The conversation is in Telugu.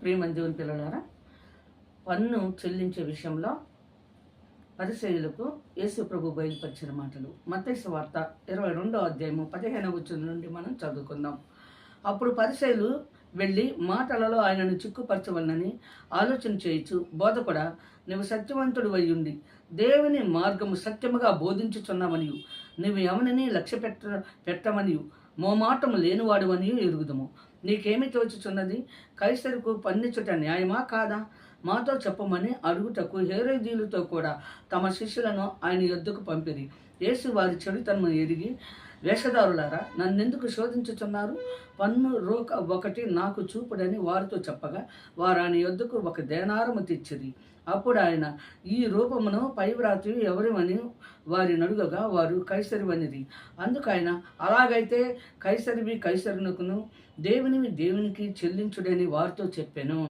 ప్రియమంజీవుని పిల్లలారా పన్ను చెల్లించే విషయంలో పరిచయులకు యేసు ప్రభు బయలుపరిచిన మాటలు. మతేశ వార్త ఇరవై రెండో అధ్యాయము పదిహేనవ వచ్చిన నుండి మనం చదువుకుందాం. అప్పుడు పరిచయులు వెళ్ళి మాటలలో ఆయనను చిక్కుపరచవలనని ఆలోచన చేయొచ్చు బోధ కూడా నువ్వు సత్యవంతుడు అయ్యుండి దేవుని మార్గము సత్యముగా బోధించుచున్నామనియు. నువ్వు ఎవరిని లక్ష్య పెట్ట పెట్టమనియు? మోమాటము అని ఎరుగుదము. నీకేమి తోచుచున్నది? కైసరుకు పన్నిచుట న్యాయమా కాదా? మాతో చెప్పమని అడుగుటకు హేరేజీలతో కూడా తమ శిష్యులను ఆయన యొద్దకు పంపిరి. యేసు వారి చెడుతనము ఎరిగి వేషధారులారా నన్నెందుకు శోధించుచున్నారు? పన్ను రోక ఒకటి నాకు చూపుడని వారితో చెప్పగా వారు ఆయన యొద్దకు ఒక దేనారము తెచ్చిరి. అప్పుడు ఆయన ఈ రూపమును పైవ్రాతి ఎవరివని వారి నడుగగా వారు కైసరివనిది అందుకు ఆయన అలాగైతే కైసరివి కైసరునకును దేవునివి దేవునికి చెల్లించుడని వారితో చెప్పాను.